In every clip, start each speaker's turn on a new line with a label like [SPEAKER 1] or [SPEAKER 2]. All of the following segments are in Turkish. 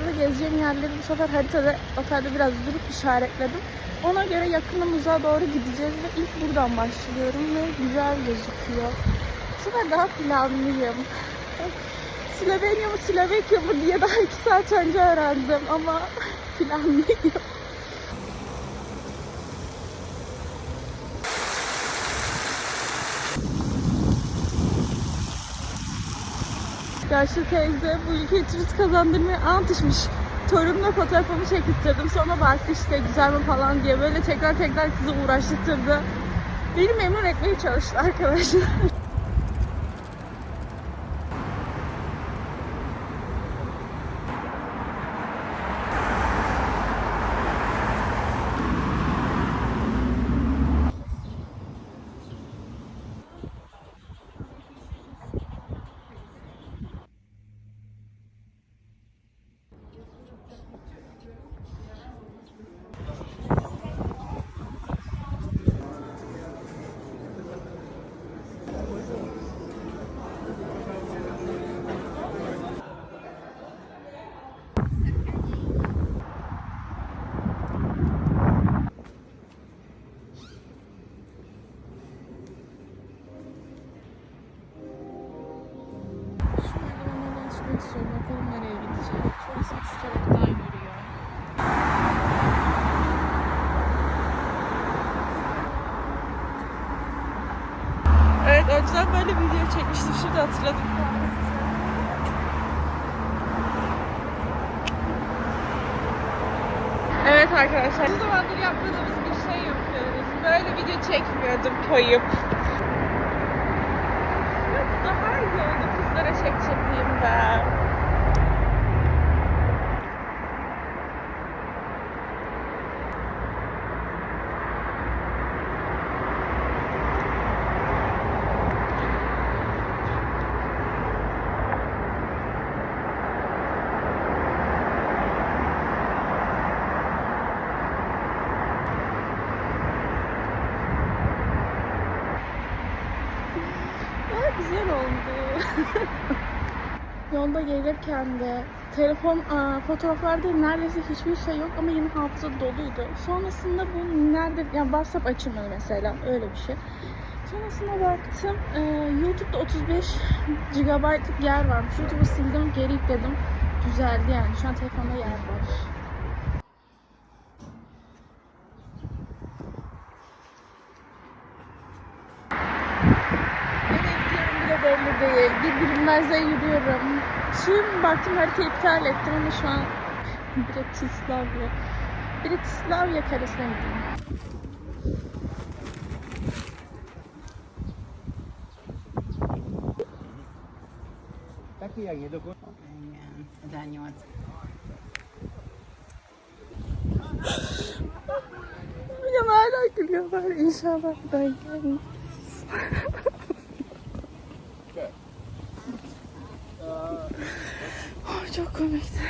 [SPEAKER 1] gezeceğim yerleri bu sefer haritada otelde biraz durup işaretledim. Ona göre yakınımıza doğru gideceğiz ve ilk buradan başlıyorum ve güzel gözüküyor. Sefer daha planlıyım. Slovenya mı Slovakya mı diye daha iki saat önce öğrendim ama planlıyım. Yaşlı teyze bu ülkeye turist kazandırmaya antışmış. Torunumla fotoğrafımı çektirdim. Sonra baktı işte güzel mi falan diye böyle tekrar tekrar kızı uğraştırdı. Beni memnun etmeye çalıştı arkadaşlar. Şu merdivenlerden çıkmak istiyorum. Bakalım nereye gideceğim. Şurası şu taraftan yürüyor. Evet önceden böyle video çekmiştim. Şimdi hatırladım. Evet arkadaşlar. Bu zamandır yapmadığımız bir şey yapıyoruz. Böyle video çekmiyordum koyup. Oldu kızlara çek çekeyim ben. Daha güzel oldu. Yolda gelirken de telefon aa, fotoğraflarda neredeyse hiçbir şey yok ama yine hafıza doluydu. Sonrasında bu nerede yani WhatsApp açılmadı mesela öyle bir şey. Sonrasında baktım e, YouTube'da 35 GB'lık yer varmış. YouTube'u sildim geri yükledim. Düzeldi yani şu an telefonda yer var. Belli değil. Bir bilinmezde yürüyorum. Şimdi baktım harita iptal ettim ama şu an Bratislavya. Bratislavya karesine gidiyorum.
[SPEAKER 2] Igen, 1800.
[SPEAKER 1] Ya hala gülüyorlar. İnşallah ben gelmez. çok komikti.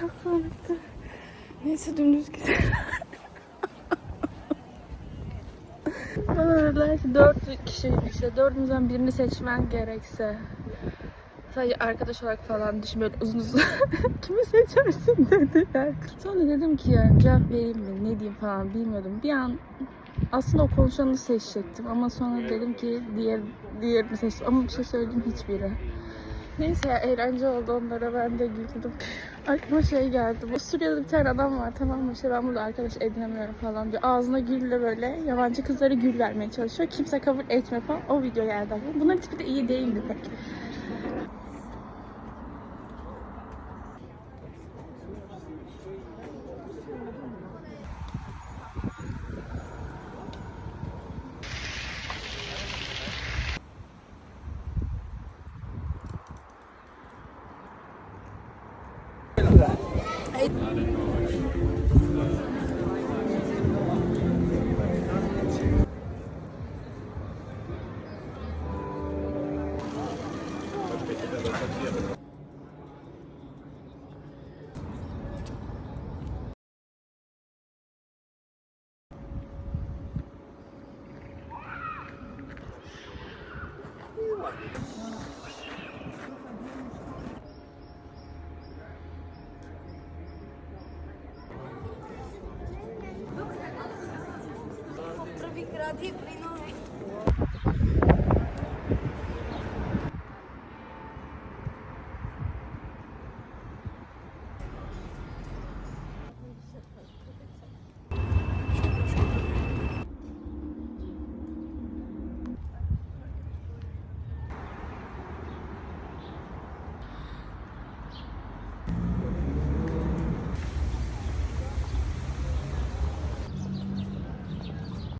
[SPEAKER 1] Çok komikti. Neyse dümdüz gidelim. Bana dediler ki dört kişi işte dördümüzden birini seçmen gerekse sadece arkadaş olarak falan düşün böyle uzun uzun kimi seçersin dediler. Sonra dedim ki ya cevap vereyim mi ne diyeyim falan bilmiyordum. Bir an aslında o konuşanı seçecektim ama sonra dedim ki diğer diğerini seçtim ama bir şey söyleyeyim hiçbiri. Neyse ya eğlence oldu onlara ben de güldüm. Aklıma şey geldi. Bu Suriye'de bir tane adam var tamam mı? İşte ben burada arkadaş edinemiyorum falan diyor. Ağzına gülle böyle yabancı kızlara gül vermeye çalışıyor. Kimse kabul etmiyor falan. O video geldi aklıma. Bunların tipi de iyi değildi pek.
[SPEAKER 2] Trafic, trafic, prin noi.